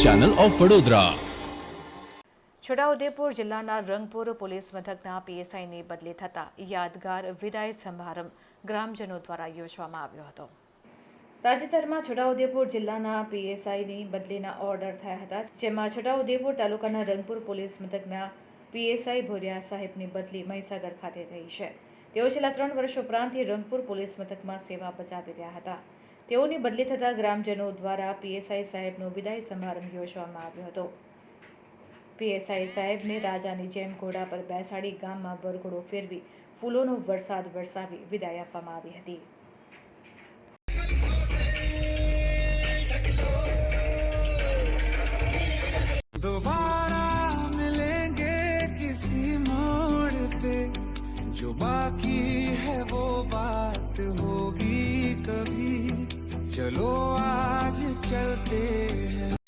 Channel of Vadodara Chhota Udepur જિલ્લાના Rangpur police મથકના પીએસઆઈની બદલી થતા યાદગાર વિદાય સમારંભ ગ્રામજનો દ્વારા યોજવામાં આવ્યો હતો. તાજેતરમાં છોટાઉદેપુર જિલ્લાના પીએસઆઈની બદલીના ઓર્ડર થયા હતા, જેમાં છોટાઉદેપુર તાલુકાના રંગપુર પોલીસ મથકના પીએસઆઈ ભોરિયા સાહેબની બદલી મહીસાગર ખાતે થઈ છે. તેઓ છેલ્લા ત્રણ વર્ષ ઉપરાંતથી રંગપુર પોલીસ મથકમાં સેવા બજાવી રહ્યા હતા. તેઓની બદલી થતાં ગ્રામજનો દ્વારા પીએસઆઈ સાહેબનો વિદાય સમારંભ યોજવામાં આવ્યો હતો પીએસઆઈ સાહેબને રાજાની જેમ ઘોડા પર બેસાડી ગામમાં વરઘોડો ફેરવી ફૂલોનો વરસાદ વરસાવી વિદાય આપવામાં આવી હતી दोबारा मिलेंगे किसी मोड़ पे जो बाकी चलो आज चलते हैं